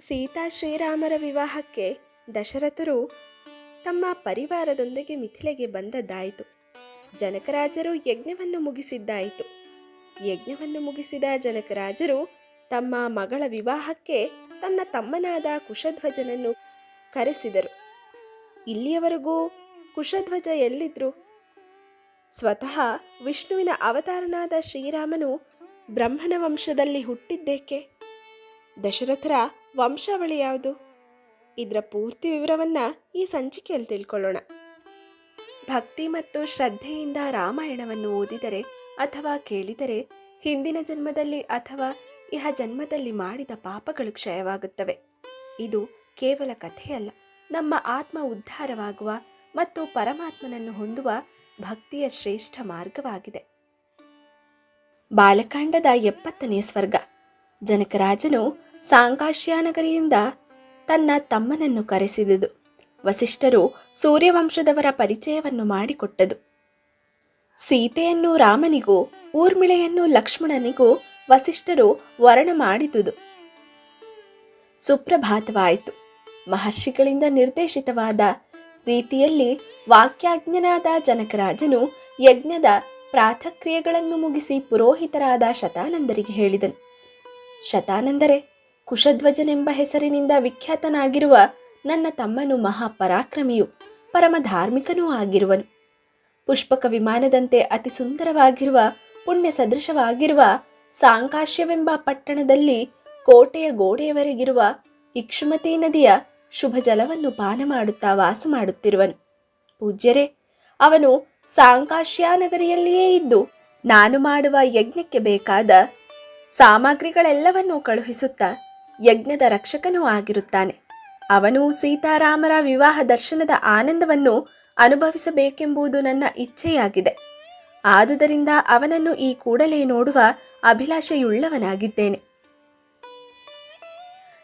ಸೀತಾ ಶ್ರೀರಾಮರ ವಿವಾಹಕ್ಕೆ ದಶರಥರು ತಮ್ಮ ಪರಿವಾರದೊಂದಿಗೆ ಮಿಥಿಲೆಗೆ ಬಂದದ್ದಾಯಿತು. ಜನಕರಾಜರು ಯಜ್ಞವನ್ನು ಮುಗಿಸಿದ್ದಾಯಿತು. ಯಜ್ಞವನ್ನು ಮುಗಿಸಿದ ಜನಕರಾಜರು ತಮ್ಮ ಮಗಳ ವಿವಾಹಕ್ಕೆ ತನ್ನ ತಮ್ಮನಾದ ಕುಶಧ್ವಜನನ್ನು ಕರೆಸಿದರು. ಇಲ್ಲಿಯವರೆಗೂ ಕುಶಧ್ವಜ ಎಲ್ಲಿದ್ರು? ಸ್ವತಃ ವಿಷ್ಣುವಿನ ಅವತಾರನಾದ ಶ್ರೀರಾಮನು ಬ್ರಹ್ಮನ ವಂಶದಲ್ಲಿ ಹುಟ್ಟಿದ್ದೇಕೆ? ದಶರಥರ ವಂಶಾವಳಿ ಯಾವುದು? ಇದರ ಪೂರ್ತಿ ವಿವರವನ್ನ ಈ ಸಂಚಿಕೆಯಲ್ಲಿ ತಿಳ್ಕೊಳ್ಳೋಣ. ಭಕ್ತಿ ಮತ್ತು ಶ್ರದ್ಧೆಯಿಂದ ರಾಮಾಯಣವನ್ನು ಓದಿದರೆ ಅಥವಾ ಕೇಳಿದರೆ ಹಿಂದಿನ ಜನ್ಮದಲ್ಲಿ ಅಥವಾ ಇಹ ಜನ್ಮದಲ್ಲಿ ಮಾಡಿದ ಪಾಪಗಳು ಕ್ಷಯವಾಗುತ್ತವೆ. ಇದು ಕೇವಲ ಕಥೆಯಲ್ಲ, ನಮ್ಮ ಆತ್ಮ ಉದ್ಧಾರವಾಗುವ ಮತ್ತು ಪರಮಾತ್ಮನನ್ನು ಹೊಂದುವ ಭಕ್ತಿಯ ಶ್ರೇಷ್ಠ ಮಾರ್ಗವಾಗಿದೆ. ಬಾಲಕಾಂಡದ ಎಪ್ಪತ್ತನೇ ಸ್ವರ್ಗ. ಜನಕರಾಜನು ಸಾಂಕಾಶ್ಯಾನಗರಿಯಿಂದ ತನ್ನ ತಮ್ಮನನ್ನು ಕರೆಸಿದುದು. ವಸಿಷ್ಠರು ಸೂರ್ಯವಂಶದವರ ಪರಿಚಯವನ್ನು ಮಾಡಿಕೊಟ್ಟದು. ಸೀತೆಯನ್ನು ರಾಮನಿಗೂ, ಊರ್ಮಿಳೆಯನ್ನು ಲಕ್ಷ್ಮಣನಿಗೂ ವಸಿಷ್ಠರು ವರ್ಣ ಮಾಡಿದುದು. ಸುಪ್ರಭಾತವಾಯಿತು. ಮಹರ್ಷಿಗಳಿಂದ ನಿರ್ದೇಶಿತವಾದ ರೀತಿಯಲ್ಲಿ ವಾಕ್ಯಾಜ್ಞನಾದ ಜನಕರಾಜನು ಯಜ್ಞದ ಪ್ರಾಥಕ್ರಿಯೆಗಳನ್ನು ಮುಗಿಸಿ ಪುರೋಹಿತರಾದ ಶತಾನಂದರಿಗೆ ಹೇಳಿದನು. ಶತಾನಂದರೆ ಕುಶಧ್ವಜನೆಂಬ ಹೆಸರಿನಿಂದ ವಿಖ್ಯಾತನಾಗಿರುವ ನನ್ನ ತಮ್ಮನು ಮಹಾಪರಾಕ್ರಮಿಯು ಪರಮ ಧಾರ್ಮಿಕನೂ ಆಗಿರುವನು. ಪುಷ್ಪಕ ವಿಮಾನದಂತೆ ಅತಿ ಸುಂದರವಾಗಿರುವ ಪುಣ್ಯ ಸದೃಶವಾಗಿರುವ ಸಾಂಕಾಶ್ಯವೆಂಬ ಪಟ್ಟಣದಲ್ಲಿ ಕೋಟೆಯ ಗೋಡೆಯವರೆಗಿರುವ ಇಕ್ಷುಮತಿ ನದಿಯ ಶುಭ ಜಲವನ್ನು ಪಾನ ಮಾಡುತ್ತಾ ವಾಸ ಮಾಡುತ್ತಿರುವನು. ಪೂಜ್ಯರೇ, ಅವನು ಸಾಂಕಾಶ್ಯಾನಗರಿಯಲ್ಲಿಯೇ ಇದ್ದು ನಾನು ಮಾಡುವ ಯಜ್ಞಕ್ಕೆ ಬೇಕಾದ ಸಾಮಗ್ರಿಗಳೆಲ್ಲವನ್ನೂ ಕಳುಹಿಸುತ್ತಾ ಯಜ್ಞದ ರಕ್ಷಕನೂ ಆಗಿರುತ್ತಾನೆ. ಅವನು ಸೀತಾರಾಮರ ವಿವಾಹ ದರ್ಶನದ ಆನಂದವನ್ನು ಅನುಭವಿಸಬೇಕೆಂಬುದು ನನ್ನ ಇಚ್ಛೆಯಾಗಿದೆ. ಆದುದರಿಂದ ಅವನನ್ನು ಈ ಕೂಡಲೇ ನೋಡುವ ಅಭಿಲಾಷೆಯುಳ್ಳವನಾಗಿದ್ದೇನೆ.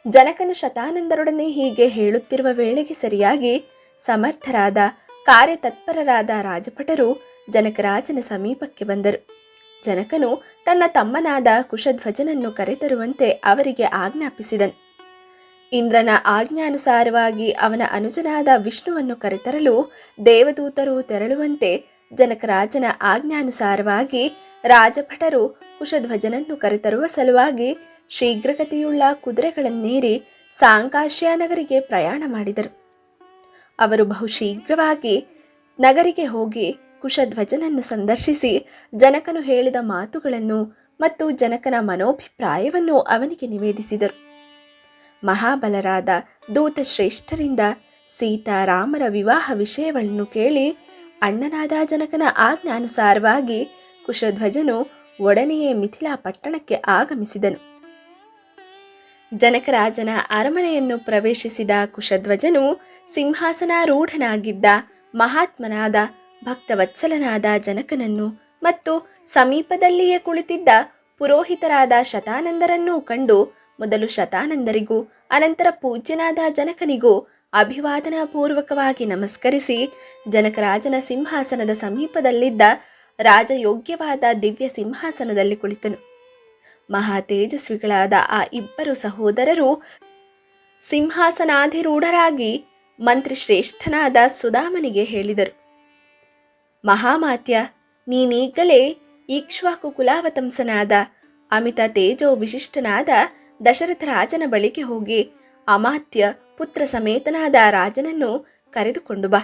ಜನಕನು ಶತಾನಂದರೊಡನೆ ಹೀಗೆ ಹೇಳುತ್ತಿರುವ ವೇಳೆಗೆ ಸರಿಯಾಗಿ ಸಮರ್ಥರಾದ ಕಾರ್ಯತತ್ಪರರಾದ ರಾಜಪಟರು ಜನಕರಾಜನ ಸಮೀಪಕ್ಕೆ ಬಂದರು. ಜನಕನು ತನ್ನ ತಮ್ಮನಾದ ಕುಶಧ್ವಜನನ್ನು ಕರೆತರುವಂತೆ ಅವರಿಗೆ ಆಜ್ಞಾಪಿಸಿದನು. ಇಂದ್ರನ ಆಜ್ಞಾನುಸಾರವಾಗಿ ಅವನ ಅನುಜನಾದ ವಿಷ್ಣುವನ್ನು ಕರೆತರಲು ದೇವದೂತರು ತೆರಳುವಂತೆ ಜನಕರಾಜನ ಆಜ್ಞಾನುಸಾರವಾಗಿ ರಾಜಭಟರು ಕುಶಧ್ವಜನನ್ನು ಕರೆತರುವ ಸಲುವಾಗಿ ಶೀಘ್ರಗತಿಯುಳ್ಳ ಕುದುರೆಗಳನ್ನೇರಿ ಸಾಂಕಾಶ್ಯ ನಗರಿಗೆ ಪ್ರಯಾಣ ಮಾಡಿದರು. ಅವರು ಬಹುಶೀಘ್ರವಾಗಿ ನಗರಿಗೆ ಹೋಗಿ ಕುಶಧ್ವಜನನ್ನು ಸಂದರ್ಶಿಸಿ ಜನಕನು ಹೇಳಿದ ಮಾತುಗಳನ್ನು ಮತ್ತು ಜನಕನ ಮನೋಭಿಪ್ರಾಯವನ್ನು ಅವನಿಗೆ ನಿವೇದಿಸಿದರು. ಮಹಾಬಲರಾದ ದೂತ ಶ್ರೇಷ್ಠರಿಂದ ಸೀತಾರಾಮರ ವಿವಾಹ ವಿಷಯವನ್ನು ಕೇಳಿ ಅಣ್ಣನಾದ ಜನಕನ ಆಜ್ಞಾನುಸಾರವಾಗಿ ಕುಶಧ್ವಜನು ಒಡನೆಯೇ ಮಿಥಿಲಾ ಪಟ್ಟಣಕ್ಕೆ ಆಗಮಿಸಿದನು. ಜನಕರಾಜನ ಅರಮನೆಯನ್ನು ಪ್ರವೇಶಿಸಿದ ಕುಶಧ್ವಜನು ಸಿಂಹಾಸನಾರೂಢನಾಗಿದ್ದ ಮಹಾತ್ಮನಾದ ಭಕ್ತವತ್ಸಲನಾದ ಜನಕನನ್ನು ಮತ್ತು ಸಮೀಪದಲ್ಲಿಯೇ ಕುಳಿತಿದ್ದ ಪುರೋಹಿತರಾದ ಶತಾನಂದರನ್ನೂ ಕಂಡು ಮೊದಲು ಶತಾನಂದರಿಗೂ, ಅನಂತರ ಪೂಜ್ಯನಾದ ಜನಕನಿಗೂ ಅಭಿವಾದನಾಪೂರ್ವಕವಾಗಿ ನಮಸ್ಕರಿಸಿ ಜನಕರಾಜನ ಸಿಂಹಾಸನದ ಸಮೀಪದಲ್ಲಿದ್ದ ರಾಜಯೋಗ್ಯವಾದ ದಿವ್ಯ ಸಿಂಹಾಸನದಲ್ಲಿ ಕುಳಿತನು. ಮಹಾ ತೇಜಸ್ವಿಗಳಾದ ಆ ಇಬ್ಬರು ಸಹೋದರರು ಸಿಂಹಾಸನಾಧಿರೂಢರಾಗಿ ಮಂತ್ರಿಶ್ರೇಷ್ಠನಾದ ಸುಧಾಮನಿಗೆ ಹೇಳಿದರು. ಮಹಾಮಾತ್ಯ, ನೀನೀಗಲೇ ಈಕ್ಷ್ವಾಕು ಕುಲಾವತಂಸನಾದ ಅಮಿತ ತೇಜೋ ವಿಶಿಷ್ಟನಾದ ದಶರಥ ರಾಜನ ಬಳಿಗೆ ಹೋಗಿ ಅಮಾತ್ಯ ಪುತ್ರ ಸಮೇತನಾದ ರಾಜನನ್ನು ಕರೆದುಕೊಂಡು ಬಾ.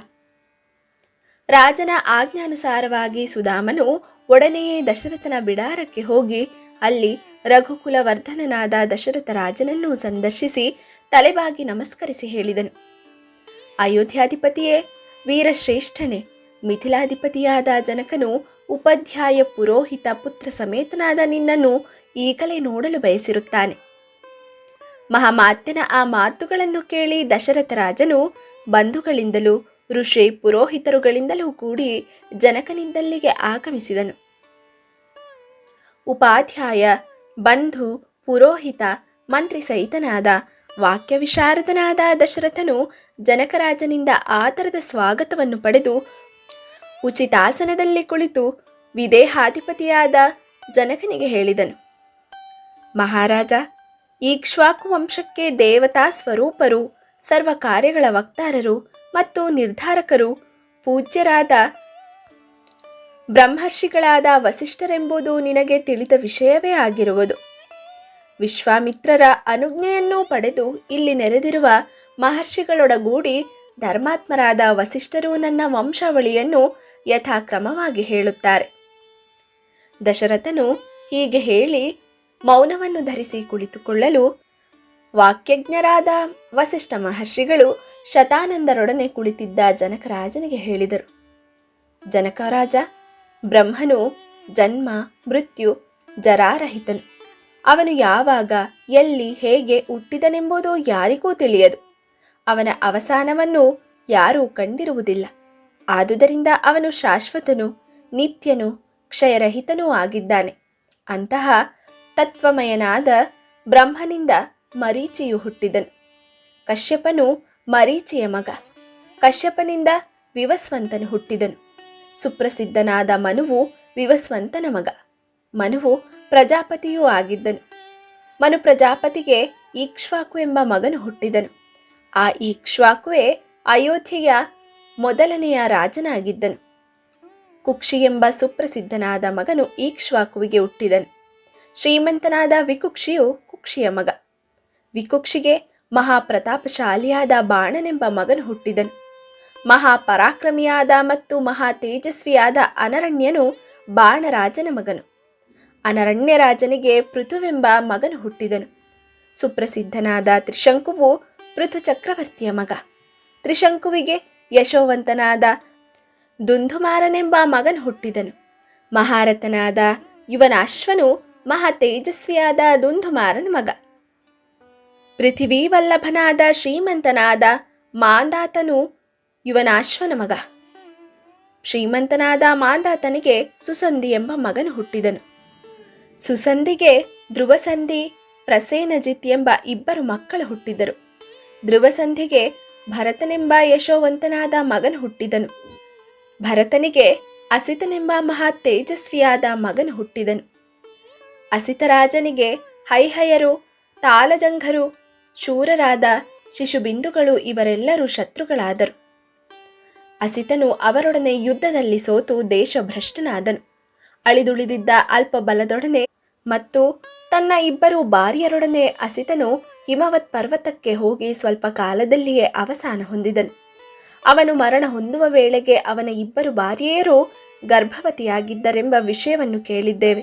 ರಾಜನ ಆಜ್ಞಾನುಸಾರವಾಗಿ ಸುಧಾಮನು ಒಡನೆಯೇ ದಶರಥನ ಬಿಡಾರಕ್ಕೆ ಹೋಗಿ ಅಲ್ಲಿ ರಘುಕುಲವರ್ಧನನಾದ ದಶರಥ ರಾಜನನ್ನು ಸಂದರ್ಶಿಸಿ ತಲೆಬಾಗಿ ನಮಸ್ಕರಿಸಿ ಹೇಳಿದನು. ಅಯೋಧ್ಯಾಧಿಪತಿಯೇ, ವೀರಶ್ರೇಷ್ಠನೇ ಮಿಥಿಲಾಧಿಪತಿಯಾದ ಜನಕನು ಉಪಾಧ್ಯಾಯ ಪುರೋಹಿತ ಪುತ್ರ ಸಮೇತನಾದ ನಿನ್ನನ್ನು ಈಗಲೇ ನೋಡಲು ಬಯಸಿರುತ್ತಾನೆ. ಮಹಾಮಾತ್ಯನ ಆ ಮಾತುಗಳನ್ನು ಕೇಳಿ ದಶರಥ ರಾಜನು ಬಂಧುಗಳಿಂದಲೂ ಋಷಿ ಪುರೋಹಿತರುಗಳಿಂದಲೂ ಕೂಡಿ ಜನಕನಿಂದಲ್ಲಿಗೆ ಆಗಮಿಸಿದನು. ಉಪಾಧ್ಯಾಯ, ಬಂಧು, ಪುರೋಹಿತ, ಮಂತ್ರಿ ಸಹಿತನಾದ ವಾಕ್ಯವಿಶಾರದನಾದ ದಶರಥನು ಜನಕರಾಜನಿಂದ ಆತರದ ಸ್ವಾಗತವನ್ನು ಪಡೆದು ಉಚಿತಾಸನದಲ್ಲಿ ಕುಳಿತು ವಿದೇಹಾಧಿಪತಿಯಾದ ಜನಕನಿಗೆ ಹೇಳಿದನು, ಮಹಾರಾಜ ಈಕ್ಷ್ವಾಕು ವಂಶಕ್ಕೆ ದೇವತಾ ಸ್ವರೂಪರು ಸರ್ವ ಕಾರ್ಯಗಳ ವಕ್ತಾರರು ಮತ್ತು ನಿರ್ಧಾರಕರು ಪೂಜ್ಯರಾದ ಬ್ರಹ್ಮರ್ಷಿಗಳಾದ ವಸಿಷ್ಠರೆಂಬುದು ನಿನಗೆ ತಿಳಿದ ವಿಷಯವೇ ಆಗಿರುವುದು. ವಿಶ್ವಾಮಿತ್ರರ ಅನುಜ್ಞೆಯನ್ನು ಪಡೆದು ಇಲ್ಲಿ ನೆರೆದಿರುವ ಮಹರ್ಷಿಗಳೊಡಗೂಡಿ ಧರ್ಮಾತ್ಮರಾದ ವಸಿಷ್ಠರು ನನ್ನ ವಂಶಾವಳಿಯನ್ನು ಯಥಾಕ್ರಮವಾಗಿ ಹೇಳುತ್ತಾರೆ. ದಶರಥನು ಹೀಗೆ ಹೇಳಿ ಮೌನವನ್ನು ಧರಿಸಿ ಕುಳಿತುಕೊಳ್ಳಲು ವಾಕ್ಯಜ್ಞರಾದ ವಸಿಷ್ಠ ಮಹರ್ಷಿಗಳು ಶತಾನಂದರೊಡನೆ ಕುಳಿತಿದ್ದ ಜನಕರಾಜನಿಗೆ ಹೇಳಿದರು. ಜನಕರಾಜ ಬ್ರಹ್ಮನು ಜನ್ಮ, ಮೃತ್ಯು, ಜರಾರಹಿತನು. ಅವನು ಯಾವಾಗ, ಎಲ್ಲಿ, ಹೇಗೆ ಹುಟ್ಟಿದನೆಂಬುದು ಯಾರಿಗೂ ತಿಳಿಯದು. ಅವನ ಅವಸಾನವನ್ನು ಯಾರೂ ಕಂಡಿರುವುದಿಲ್ಲ. ಆದುದರಿಂದ ಅವನು ಶಾಶ್ವತನು, ನಿತ್ಯನು, ಕ್ಷಯರಹಿತನೂ ಆಗಿದ್ದಾನೆ. ಅಂತಹ ತತ್ವಮಯನಾದ ಬ್ರಹ್ಮನಿಂದ ಮರೀಚಿಯು ಹುಟ್ಟಿದನು. ಕಶ್ಯಪನು ಮರೀಚಿಯ ಮಗ. ಕಶ್ಯಪನಿಂದ ವಿವಸ್ವಂತನು ಹುಟ್ಟಿದನು. ಸುಪ್ರಸಿದ್ಧನಾದ ಮನುವು ವಿವಸ್ವಂತನ ಮಗ. ಮನುವು ಪ್ರಜಾಪತಿಯೂ ಆಗಿದ್ದನು. ಮನು ಪ್ರಜಾಪತಿಗೆ ಈಕ್ಷ್ವಾಕು ಎಂಬ ಮಗನು ಹುಟ್ಟಿದನು. ಆ ಇಕ್ಷ್ವಾಕುವೆ ಅಯೋಧ್ಯೆಯ ಮೊದಲನೆಯ ರಾಜನಾಗಿದ್ದನು. ಕುಕ್ಷಿ ಎಂಬ ಸುಪ್ರಸಿದ್ಧನಾದ ಮಗನು ಈಕ್ಷ್ವಾಕುವಿಗೆ ಹುಟ್ಟಿದನು. ಶ್ರೀಮಂತನಾದ ವಿಕುಕ್ಷಿಯು ಕುಕ್ಷಿಯ ಮಗ. ವಿಕುಕ್ಷಿಗೆ ಮಹಾಪ್ರತಾಪಶಾಲಿಯಾದ ಬಾಣನೆಂಬ ಮಗನು ಹುಟ್ಟಿದನು. ಮಹಾಪರಾಕ್ರಮಿಯಾದ ಮತ್ತು ಮಹಾ ತೇಜಸ್ವಿಯಾದ ಅನರಣ್ಯನು ಬಾಣರಾಜನ ಮಗನು. ಅನರಣ್ಯ ರಾಜನಿಗೆ ಪೃಥುವೆಂಬ ಮಗನು ಹುಟ್ಟಿದನು. ಸುಪ್ರಸಿದ್ಧನಾದ ತ್ರಿಶಂಕುವು ಪೃಥು ಚಕ್ರವರ್ತಿಯ ಮಗ. ತ್ರಿಶಂಕುವಿಗೆ ಯಶೋವಂತನಾದ ದುಂಧುಮಾರನೆಂಬ ಮಗನು ಹುಟ್ಟಿದನು. ಮಹಾರಥನಾದ ಇವನ ಅಶ್ವನು ಮಹಾ ತೇಜಸ್ವಿಯಾದ ದುಂಧುಮಾರನ ಮಗ. ಪೃಥಿವೀವಲ್ಲಭನಾದ ಶ್ರೀಮಂತನಾದ ಮಾಂದಾತನು ಇವನ ಅಶ್ವನ ಮಗ. ಶ್ರೀಮಂತನಾದ ಮಾಂದಾತನಿಗೆ ಸುಸಂಧಿ ಎಂಬ ಮಗನು ಹುಟ್ಟಿದನು. ಸುಸಂಧಿಗೆ ಧ್ರುವಸಂಧಿ, ಪ್ರಸೇನಜಿತ್ ಎಂಬ ಇಬ್ಬರು ಮಕ್ಕಳು ಹುಟ್ಟಿದರು. ಧ್ರುವಸಂಧಿಗೆ ಭರತನೆಂಬ ಯಶೋವಂತನಾದ ಮಗನು ಹುಟ್ಟಿದನು. ಭರತನಿಗೆ ಅಸಿತನೆಂಬ ಮಹಾ ತೇಜಸ್ವಿಯಾದ ಮಗನು ಹುಟ್ಟಿದನು. ಅಸಿತರಾಜನಿಗೆ ಹೈಹಯರು ತಾಲಜಂಘರು ಶೂರರಾದ ಶಿಶುಬಿಂದುಗಳು ಇವರೆಲ್ಲರೂ ಶತ್ರುಗಳಾದರು. ಅಸಿತನು ಅವರೊಡನೆ ಯುದ್ಧದಲ್ಲಿ ಸೋತು ದೇಶಭ್ರಷ್ಟನಾದನು. ಅಳಿದುಳಿದಿದ್ದ ಅಲ್ಪ ಬಲದೊಡನೆ ಮತ್ತು ತನ್ನ ಇಬ್ಬರು ಭಾರ್ಯರೊಡನೆ ಅಸಿತನು ಹಿಮವತ್ ಪರ್ವತಕ್ಕೆ ಹೋಗಿ ಸ್ವಲ್ಪ ಕಾಲದಲ್ಲಿಯೇ ಅವಸಾನ ಹೊಂದಿದನು. ಅವನು ಮರಣ ಹೊಂದುವ ವೇಳೆಗೆ ಅವನ ಇಬ್ಬರು ಭಾರ್ಯೆಯರು ಗರ್ಭವತಿಯಾಗಿದ್ದರೆಂಬ ವಿಷಯವನ್ನು ಕೇಳಿದ್ದೇವೆ.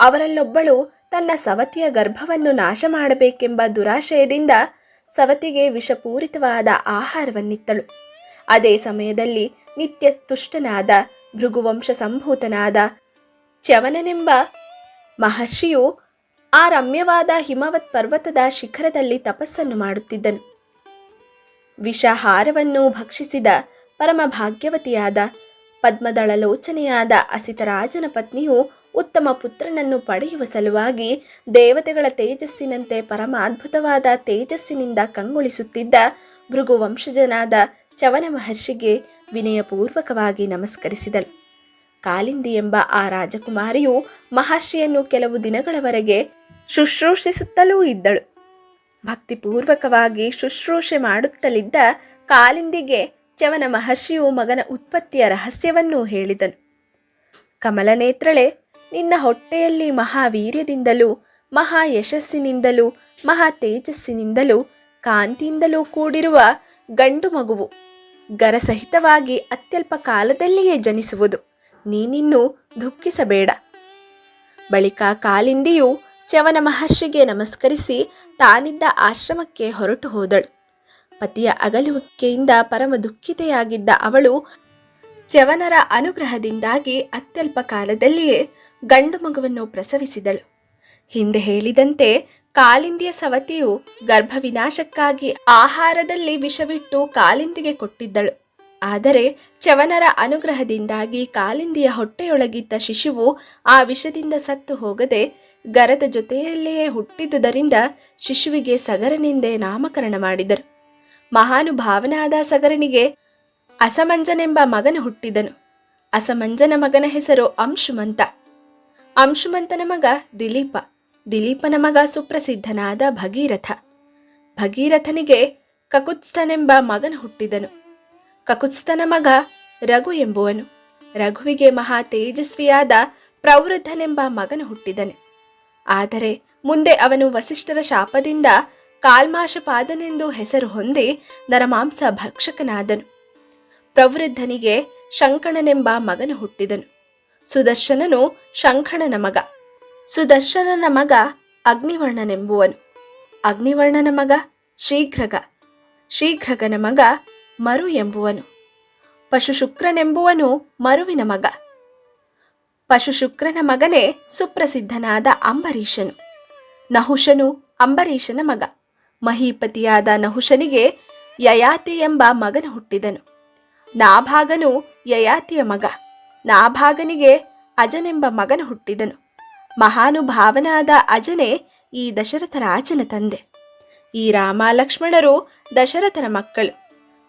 ಅವರಲ್ಲೊಬ್ಬಳು ತನ್ನ ಸವತಿಯ ಗರ್ಭವನ್ನು ನಾಶ ಮಾಡಬೇಕೆಂಬ ದುರಾಶಯದಿಂದ ಸವತಿಗೆ ವಿಷಪೂರಿತವಾದ ಆಹಾರವನ್ನಿತ್ತಳು. ಅದೇ ಸಮಯದಲ್ಲಿ ನಿತ್ಯ ತುಷ್ಟನಾದ ಭೃಗುವಂಶ ಸಂಭೂತನಾದ ಚ್ಯವನನೆಂಬ ಮಹರ್ಷಿಯು ಆ ರಮ್ಯವಾದ ಹಿಮವತ್ ಪರ್ವತದ ಶಿಖರದಲ್ಲಿ ತಪಸ್ಸನ್ನು ಮಾಡುತ್ತಿದ್ದನು. ವಿಷಹಾರವನ್ನು ಭಕ್ಷಿಸಿದ ಪರಮ ಭಾಗ್ಯವತಿಯಾದ ಪದ್ಮದಳಲೋಚನೆಯಾದ ಅಸಿತರಾಜನ ಪತ್ನಿಯು ಉತ್ತಮ ಪುತ್ರನನ್ನು ಪಡೆಯುವ ಸಲುವಾಗಿ ದೇವತೆಗಳ ತೇಜಸ್ಸಿನಂತೆ ಪರಮ ಅದ್ಭುತವಾದ ತೇಜಸ್ಸಿನಿಂದ ಕಂಗೊಳಿಸುತ್ತಿದ್ದ ಭೃಗುವಂಶಜನಾದ ಚವನ ಮಹರ್ಷಿಗೆ ವಿನಯಪೂರ್ವಕವಾಗಿ ನಮಸ್ಕರಿಸಿದಳು. ಕಾಲಿಂದಿ ಎಂಬ ಆ ರಾಜಕುಮಾರಿಯು ಮಹರ್ಷಿಯನ್ನು ಕೆಲವು ದಿನಗಳವರೆಗೆ ಶುಶ್ರೂಷಿಸುತ್ತಲೂ ಇದ್ದಳು. ಭಕ್ತಿಪೂರ್ವಕವಾಗಿ ಶುಶ್ರೂಷೆ ಮಾಡುತ್ತಲಿದ್ದ ಕಾಲಿಂದಿಗೆ ಚವನ ಮಹರ್ಷಿಯು ಮಗನ ಉತ್ಪತ್ತಿಯ ರಹಸ್ಯವನ್ನು ಹೇಳಿದನು. ಕಮಲನೇತ್ರಳೆ, ನಿನ್ನ ಹೊಟ್ಟೆಯಲ್ಲಿ ಮಹಾವೀರ್ಯದಿಂದಲೂ ಮಹಾ ಯಶಸ್ಸಿನಿಂದಲೂ ಮಹಾ ತೇಜಸ್ಸಿನಿಂದಲೂ ಕಾಂತಿಯಿಂದಲೂ ಕೂಡಿರುವ ಗಂಡು ಮಗುವು ಗರಸಹಿತವಾಗಿ ಅತ್ಯಲ್ಪ ಕಾಲದಲ್ಲಿಯೇ ಜನಿಸುವುದು. ನೀನಿನ್ನೂ ದುಃಖಿಸಬೇಡ. ಬಳಿಕ ಕಾಲಿಂದಿಯು ಚವನ ಮಹರ್ಷಿಗೆ ನಮಸ್ಕರಿಸಿ ತಾನಿದ್ದ ಆಶ್ರಮಕ್ಕೆ ಹೊರಟು ಹೋದಳು. ಪತಿಯ ಅಗಲುವಿಕೆಯಿಂದ ಪರಮ ದುಃಖಿತೆಯಾಗಿದ್ದ ಅವಳು ಚವನರ ಅನುಗ್ರಹದಿಂದಾಗಿ ಅತ್ಯಲ್ಪ ಕಾಲದಲ್ಲಿಯೇ ಗಂಡು ಮಗುವನ್ನು ಪ್ರಸವಿಸಿದಳು. ಹಿಂದೆ ಹೇಳಿದಂತೆ ಕಾಲಿಂದಿಯ ಸವತಿಯು ಗರ್ಭವಿನಾಶಕ್ಕಾಗಿ ಆಹಾರದಲ್ಲಿ ವಿಷವಿಟ್ಟು ಕಾಲಿಂದಿಗೆ ಕೊಟ್ಟಿದ್ದಳು. ಆದರೆ ಚವನರ ಅನುಗ್ರಹದಿಂದಾಗಿ ಕಾಲಿಂದಿಯ ಹೊಟ್ಟೆಯೊಳಗಿದ್ದ ಶಿಶುವು ಆ ವಿಷದಿಂದ ಸತ್ತು ಹೋಗದೆ ಗರದ ಜೊತೆಯಲ್ಲಿಯೇ ಹುಟ್ಟಿದ್ದುದರಿಂದ ಶಿಶುವಿಗೆ ಸಗರನೆಂದೇ ನಾಮಕರಣ ಮಾಡಿದರು. ಮಹಾನುಭಾವನಾದ ಸಗರನಿಗೆ ಅಸಮಂಜನೆಂಬ ಮಗನು ಹುಟ್ಟಿದನು. ಅಸಮಂಜನ ಮಗನ ಹೆಸರು ಅಂಶುಮಂತ. ಅಂಶುಮಂತನ ಮಗ ದಿಲೀಪ. ದಿಲೀಪನ ಮಗ ಸುಪ್ರಸಿದ್ಧನಾದ ಭಗೀರಥ. ಭಗೀರಥನಿಗೆ ಕಕುತ್ಸ್ಥನೆಂಬ ಮಗನು ಹುಟ್ಟಿದನು. ಕಕುತ್ಸ್ಥನ ಮಗ ರಘು ಎಂಬುವನು. ರಘುವಿಗೆ ಮಹಾ ತೇಜಸ್ವಿಯಾದ ಪ್ರವೃದ್ಧನೆಂಬ ಮಗನು ಹುಟ್ಟಿದನು. ಆದರೆ ಮುಂದೆ ಅವನು ವಸಿಷ್ಠರ ಶಾಪದಿಂದ ಕಾಲ್ಮಾಶಪಾದನೆಂದು ಹೆಸರು ಹೊಂದಿ ನರಮಾಂಸ ಭಕ್ಷಕನಾದನು. ಪ್ರವೃದ್ಧನಿಗೆ ಶಂಕಣನೆಂಬ ಮಗನು ಹುಟ್ಟಿದನು. ಸುದರ್ಶನನು ಶಂಖಣನ ಮಗ. ಸುದರ್ಶನನ ಮಗ ಅಗ್ನಿವರ್ಣನೆಂಬುವನು. ಅಗ್ನಿವರ್ಣನ ಮಗ ಶೀಘ್ರಗ ಶೀಘ್ರಗನ ಮಗ ಮರು ಎಂಬುವನು. ಪಶುಶುಕ್ರನೆಂಬುವನು ಮರುವಿನ ಮಗ. ಪಶುಶುಕ್ರನ ಮಗನೇ ಸುಪ್ರಸಿದ್ಧನಾದ ಅಂಬರೀಷನು. ನಹುಷನು ಅಂಬರೀಷನ ಮಗ. ಮಹೀಪತಿಯಾದ ನಹುಷನಿಗೆ ಯಯಾತಿ ಎಂಬ ಮಗನು ಹುಟ್ಟಿದನು. ನಾಭಾಗನು ಯಯಾತಿಯ ಮಗ. ನಾಭಾಗನಿಗೆ ಅಜನೆಂಬ ಮಗನು ಹುಟ್ಟಿದನು. ಮಹಾನುಭಾವನಾದ ಅಜನೇ ಈ ದಶರಥ ರಾಜನ ತಂದೆ. ಈ ರಾಮ ಲಕ್ಷ್ಮಣರು ದಶರಥನ ಮಕ್ಕಳು.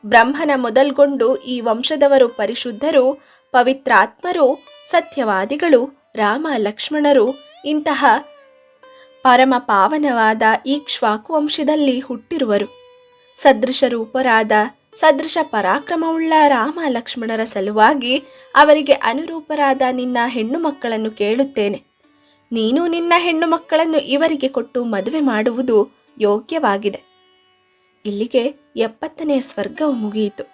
ಬ್ರಹ್ಮನ ಮೊದಲ್ಗೊಂಡು ಈ ವಂಶದವರು ಪರಿಶುದ್ಧರು, ಪವಿತ್ರಾತ್ಮರು, ಸತ್ಯವಾದಿಗಳು, ರಾಮ, ಲಕ್ಷ್ಮಣರು, ಇಂತಹ ಪರಮ ಪಾವನವಾದ ಈಕ್ಷ್ವಾಕು ವಂಶದಲ್ಲಿ ಹುಟ್ಟಿರುವರು. ಸದೃಶ ರೂಪರಾದ ಸದೃಶ ಪರಾಕ್ರಮವುಳ್ಳ ರಾಮ, ಲಕ್ಷ್ಮಣರ ಸಲುವಾಗಿ ಅವರಿಗೆ ಅನುರೂಪರಾದ ನಿನ್ನ ಹೆಣ್ಣು ಮಕ್ಕಳನ್ನು ಕೇಳುತ್ತೇನೆ. ನೀನು ನಿನ್ನ ಹೆಣ್ಣು ಮಕ್ಕಳನ್ನು ಇವರಿಗೆ ಕೊಟ್ಟು ಮದುವೆ ಮಾಡುವುದು ಯೋಗ್ಯವಾಗಿದೆ. ಇಲ್ಲಿಗೆ ಎಪ್ಪತ್ತನೆಯ ಸ್ವರ್ಗವು ಮುಗಿಯಿತು.